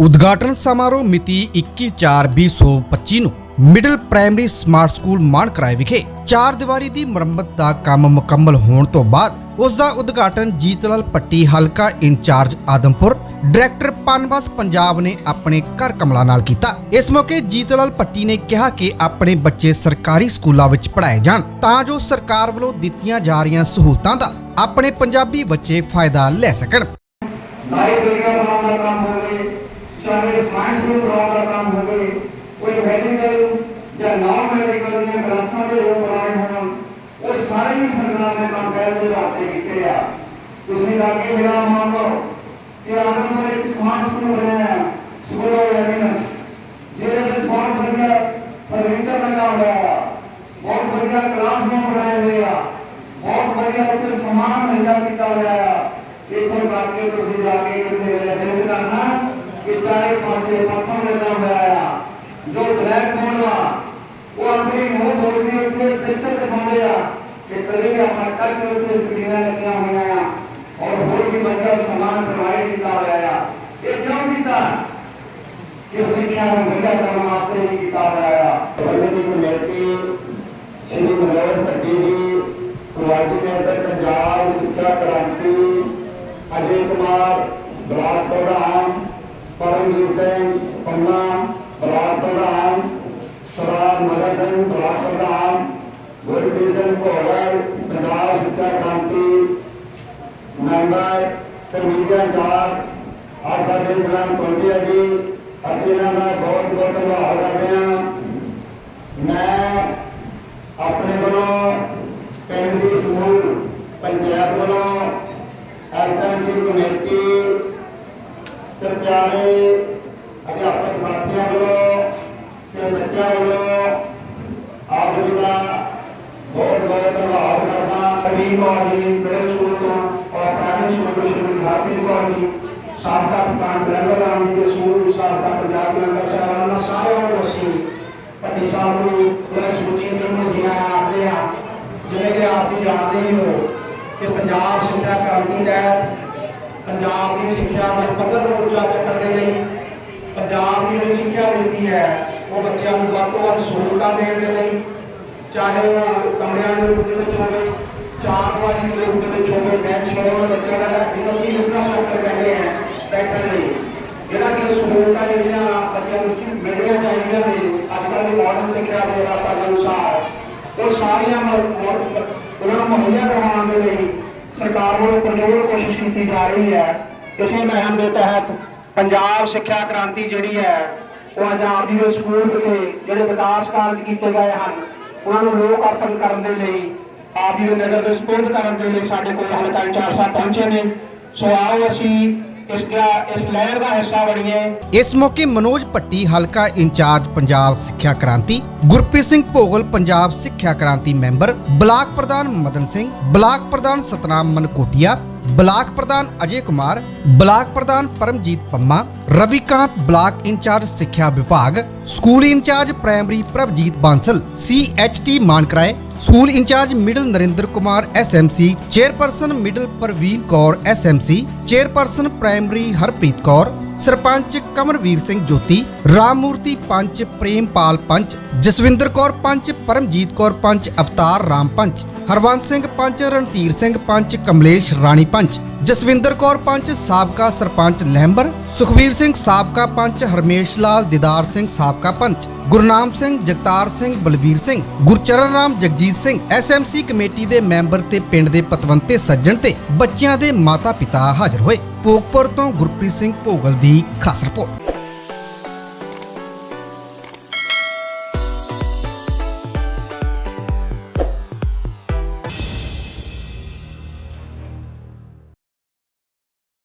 ਉਦਘਾਟਨ ਸਮਾਰੋਹ ਮਿਤੀ 21/4/2025 ਨੂੰ middle primary smart school Mankarai ਵਿਖੇ ਚਾਰ ਦੀਵਾਰੀ ਦੀ ਮੁਰੰਮਤ ਦਾ ਕੰਮ ਮੁਕੰਮਲ ਹੋਣ ਤੋਂ ਬਾਅਦ ਉਸ ਦਾ ਉਦਘਾਟਨ ਜੀਤਲਾਲ ਪੱਟੀ ਹਲਕਾ ਇੰਚਾਰਜ ਆਦਮਪੁਰ, ਡਾਇਰੈਕਟਰ ਪਨਬਸ ਪੰਜਾਬ ਨੇ ਆਪਣੇ ਘਰ ਕਮਲਾ ਨਾਲ ਕੀਤਾ। ਇਸ ਮੌਕੇ ਜੀਤਲਾਲ ਪੱਟੀ ਨੇ ਕਿਹਾ ਕਿ ਆਪਣੇ ਬੱਚੇ ਸਰਕਾਰੀ ਸਕੂਲਾਂ ਵਿੱਚ ਪੜ੍ਹਾਏ ਜਾਣ ਤਾਂ ਜੋ ਸਰਕਾਰ ਵੱਲੋਂ ਦਿੱਤੀਆਂ ਜਾ ਰਹੀਆਂ ਸਹੂਲਤਾਂ ਦਾ ਆਪਣੇ ਪੰਜਾਬੀ ਬੱਚੇ ਫਾਇਦਾ ਲੈ ਸਕਣ। ਲਾਇਬ੍ਰੇਰੀਆਂ ਬਣਾਉਣ ਦਾ ਕੰਮ ਹੋਵੇ ਚਾਹੇ ਸਾਇੰਸ ਨੂੰ ਬਣਾਉਣ ਦਾ ਕੰਮ ਹੋਵੇ ਕੋਈ ਮੈਡੀਕਲ ਜਾਂ ਨਾਨ ਮੈਡੀਕਲ ਦੀਆਂ ਕਲਾਸਾਂ ਦੇ ਰੂਪ ਬਣਾਏ ਹੋਣ ਉਹ ਸਾਰੇ ਹੀ ਸਰਕਾਰ ਨੇ ਕੰਮ ਪਹਿਲ ਦੇ ਆਧਾਰ ਤੇ ਕੀਤੇ ਆ ਤੁਸੀਂ ਲਾਗੇ ਮੇਰਾ ਮੰਨ ਲਓ ਕਿ ਆਦਮਪੁਰ ਇੱਕ ਸਮਾਰਟ ਸਕੂਲ ਬਣਿਆ ਹੈ ਸਕੂਲ ਆਫ ਐਵੀਨੈਸ ਜਿਹਦੇ ਵਿੱਚ ਬਹੁਤ ਵਧੀਆ ਫਰਨੀਚਰ ਲੱਗਾ ਹੋਇਆ ਆ ਬਹੁਤ ਵਧੀਆ ਕਲਾਸਰੂਮ ਬਣਾਏ ਹੋਏ ਆ ਬਹੁਤ ਵਧੀਆ ਉੱਥੇ ਸਮਾਨ ਮੁਹੱਈਆ ਕੀਤਾ ਹੋਇਆ ਆ ਇੱਥੋਂ ਕਰਕੇ ਤੁਸੀਂ ਜਾ ਕੇ ਕਿਸੇ ਵੇਲੇ ਵਿਜ਼ਿਟ ਕਰਨਾ ਕਿ ਚਾਰੇ ਪਾਸੇ ਪੱਥਰ ਲੱਗਾ ਹੋਇਆ ਆ ਜੋ ਬਲੈਕ ਬੋਰਡ ਆ ਉਹ ਆਪਣੀ ਮੂੰਹ ਬੋਲਦੀ ਉੱਥੇ ਪਿਕਚਰ ਦਿਖਾਉਂਦੇ ਆ ਕਿ ਕਦੇ ਵੀ ਆਪਣਾ ਟੱਚ ਉੱਤੇ ਸਕਰੀਨਾਂ ਲੱਗੀਆਂ ਹੋਈਆਂ ਆ ਔਰ ਹੋਰ ਵੀ ਵਧੀਆ ਸਮਾਨ ਪ੍ਰੋਵਾਈਡ ਕੀਤਾ ਹੋਇਆ ਆ। ਇਹ ਕਿਉਂ ਕੀਤਾ? ਕਿ ਸਿੱਖਿਆ ਨੂੰ ਵਧੀਆ ਕਰਨ ਵਾਸਤੇ ਹੀ ਕੀਤਾ ਹੋਇਆ ਆ। ਬੰਦੇ ਦੀ ਕਮੇਟੀ ਸ਼੍ਰੀ ਮਨੋਹਰ ਭੱਟੀ ਜੀ ਕੋਆਰਡੀਨੇਟਰ ਪੰਜਾਬ, ਸਿੱਖਿਆ ਕ੍ਰਾਂਤੀ, ਅਜੇ ਕੁਮਾਰ, ਬਲਾਕ ਪ੍ਰਧਾਨ, ਪਰਮਜੀਤ ਸਿੰਘ ਪੰਨਾ, ਬਲਾਕ ਪ੍ਰਧਾਨ ਸਰਦਾਰ ਮਗਰ ਸਿੰਘ ਬਲਾਕ ਪ੍ਰਧਾਨ ਗੁਰਪ੍ਰੀਤ ਸਿੰਘ ਭੋਗਲ ਪੰਜਾਬ ਸਿੱਖਿਆ ਕ੍ਰਾਂਤੀ ਮੈਂਬਰ ਕਮੇਟੀਆਂ ਚਾਰ। ਆ ਸਾਡੇ ਜਨਾਬ ਪਹੁੰਚਿਆ ਜੀ। ਅਸੀਂ ਇਹਨਾਂ ਦਾ ਬਹੁਤ ਬਹੁਤ ਧੰਨਵਾਦ ਕਰਦੇ ਹਾਂ। ਮੈਂ ਆਪਣੇ ਵੱਲੋਂ ਪਿੰਡ ਦੀ ਸਮੂਹ, ਪੰਚਾਇਤ ਵੱਲੋਂ ਐਸਐਮਸੀ ਕਮੇਟੀ, ਤੇ ਅਧਿਆਪਕ ਸਾਥੀਆਂ ਵੱਲੋਂ ਤੇ ਬੱਚਿਆਂ ਵੱਲੋਂ ਆਪ ਜੀ ਦਾ ਬਹੁਤ ਬਹੁਤ ਧੰਨਵਾਦ ਕਰਦਾ ਕਵੀ ਕੌਰ ਜੀ ਮਿਡਲ ਸਕੂਲ ਤੋਂ ਔਰ ਪ੍ਰਾਇਮਰੀ ਸਕੂਲ ਤੋਂ ਸ਼੍ਰੀ ਹਰਪ੍ਰੀਤ ਕੌਰ ਜੀ ਸਾਬਕਾ ਪ੍ਰਧਾਨ ਲੈਵਲ ਰਾਮ ਜੀ ਦੇ ਸਕੂਲ ਸਾਬਕਾ ਪੰਜਾਬ ਦੇ ਅੰਦਰ ਸ਼ਹਿਰਾਂ ਸਾਰਿਆਂ ਨੂੰ ਅਸੀਂ ਪੱਟੀ ਸਾਹਿਬ ਨੂੰ ਪੂਰਾ ਸਮੁੱਚੀ ਨੂੰ ਦੀਆਂ ਆਖਦੇ ਆ ਜਿਵੇਂ ਕਿ ਆਪ ਜੀ ਜਾਣਦੇ ਹੀ ਹੋ ਕਿ ਪੰਜਾਬ ਸਿੱਖਿਆ ਕ੍ਰਾਂਤੀ ਤਹਿਤ ਪੰਜਾਬ ਦੀ ਸਿੱਖਿਆ ਦੇ ਪੱਧਰ ਨੂੰ ਉੱਚਾ ਚੱਕਣ ਦੇ ਲਈ ਪੰਜਾਬ ਦੀ ਜਿਹੜੀ ਸਿੱਖਿਆ ਨੀਤੀ ਹੈ ਉਹ ਬੱਚਿਆਂ ਨੂੰ ਵੱਧ ਤੋਂ ਵੱਧ ਸਹੂਲਤਾਂ ਦੇਣ ਦੇ ਲਈ, ਚਾਹੇ ਉਹ ਕਮਰਿਆਂ ਦੇ ਰੂਪ ਦੇ ਵਿੱਚ ਹੋਵੇ, ਚਾਰ ਵਾਰੀ ਦੇ ਰੂਪ ਦੇ ਵਿੱਚ ਹੋਵੇ ਬੈਂਚ ਹੋਵੇ ਬੱਚਿਆਂ ਦਾ ਜਿਹੜਾ ਅਸੀਂ ਇਨਫਰਾਸਟ੍ਰਕਚਰ ਕਹਿੰਦੇ ਆ ਬੈਠਣ ਲਈ। ਜਿਹੜਾ ਕਿ ਸਹੂਲਤਾਂ ਜਿਹੜੀਆਂ ਬੱਚਿਆਂ ਨੂੰ ਮਿਲਣੀਆਂ ਚਾਹੀਦੀਆਂ ਨੇ ਅੱਜ ਕੱਲ੍ਹ ਦੀ ਮਾਡਰਨ ਸਿੱਖਿਆ ਦੇ ਵਾਤਾਵਰਨ ਅਨੁਸਾਰ, ਉਹ ਸਾਰੀਆਂ ਉਹਨਾਂ ਨੂੰ ਮੁਹੱਈਆ ਕਰਵਾਉਣ ਦੇ ਲਈ ਸਰਕਾਰ ਵੱਲੋਂ ਪ੍ਰਜੋਰ ਕੋਸ਼ਿਸ਼ ਕੀਤੀ ਜਾ ਰਹੀ ਹੈ। ਇਸੇ ਮੁਹਿੰਮ ਦੇ ਤਹਿਤ ਪੰਜਾਬ ਸਿੱਖਿਆ ਕ੍ਰਾਂਤੀ ਜਿਹੜੀ ਹੈ ਉਹ ਅੱਜ ਜੀ ਦੇ ਸਕੂਲ ਵਿਖੇ ਜਿਹੜੇ ਵਿਕਾਸ ਕਾਰਜ ਕੀਤੇ ਗਏ ਹਨ, ਉਹਨਾਂ ਨੂੰ ਲੋਕ ਅਰਪਣ ਕਰਨ ਦੇ ਲਈ, ਆਪ ਜੀ ਦੇ ਨਗਰ ਦੇ ਸਪੁਰਦ ਕਰਨ ਦੇ ਲਈ ਸਾਡੇ ਕੋਲ ਹਲਕਾ ਇੰਚਾਰਜ ਸਾਹਿਬ ਪਹੁੰਚੇ ਨੇ। ਸੋ ਆਓ ਅਸੀਂ ਇਸ ਦਾ, ਇਸ ਲਹਿਰ ਦਾ ਹਿੱਸਾ ਬਣੀਏ। ਇਸ ਮੌਕੇ ਮਨੋਜ ਪੱਟੀ ਹਲਕਾ ਇੰਚਾਰਜ ਪੰਜਾਬ ਸਿੱਖਿਆ ਕ੍ਰਾਂਤੀ, ਗੁਰਪ੍ਰੀਤ ਸਿੰਘ ਭੋਗਲ, ਪੰਜਾਬ ਸਿੱਖਿਆ ਕ੍ਰਾਂਤੀ ਮੈਂਬਰ, ਬਲਾਕ ਪ੍ਰਧਾਨ ਮਦਨ ਸਿੰਘ, ਬਲਾਕ ਪ੍ਰਧਾਨ ਸਤਨਾਮ ਮਨਕੋਟੀਆ ਬਲਾਕ ਪ੍ਰਧਾਨ ਅਜੇ ਕੁਮਾਰ ਬਲਾਕ ਪ੍ਰਧਾਨ ਪਰਮਜੀਤ ਪੰਮਾ ਰਵੀਕਾਂਤ ਬਲਾਕ ਇੰਚਾਰਜ ਸਿੱਖਿਆ ਵਿਭਾਗ school incharge primary Prabhjit Bansal CHT Mankarai school incharge middle Narinder Kumar SMC chairperson middle Parveen Kaur SMC chairperson primary Harpreet Kaur sarpanch Kamarvir Singh Jyoti Rammurti panch Prempal panch Jaswinder Kaur panch Paramjit Kaur panch Avtar Ram panch Harvans Singh panch Randhir Singh panch Kamlesh Rani panch Jaswinder Kaur panch, ਸਾਬਕਾ ਸਰਪੰਚ ਲਹਿੰਬਰ ਸੁਖਵੀਰ ਸਿੰਘ ਸਾਬਕਾ ਪੰਚ, ਹਰਮੇਸ਼ ਲਾਲ, ਦਿਦਾਰ ਸਿੰਘ ਸਾਬਕਾ ਪੰਚ, Gurnam Singh, Jagtar Singh, Balvir Singh, Gurcharan Ram, Jagjit Singh SMC committee ਦੇ member ਤੇ ਪਿੰਡ ਦੇ ਪਤਵੰਤੇ ਸੱਜਣ ਤੇ ਬੱਚਿਆਂ ਦੇ ਮਾਤਾ-ਪਿਤਾ ਹਾਜ਼ਰ ਹੋਏ। ਭੋਗਪੁਰ ਤੋਂ ਗੁਰਪ੍ਰੀਤ ਸਿੰਘ ਭੋਗਲ ਦੀ ਖਾਸ ਰਿਪੋਰਟ।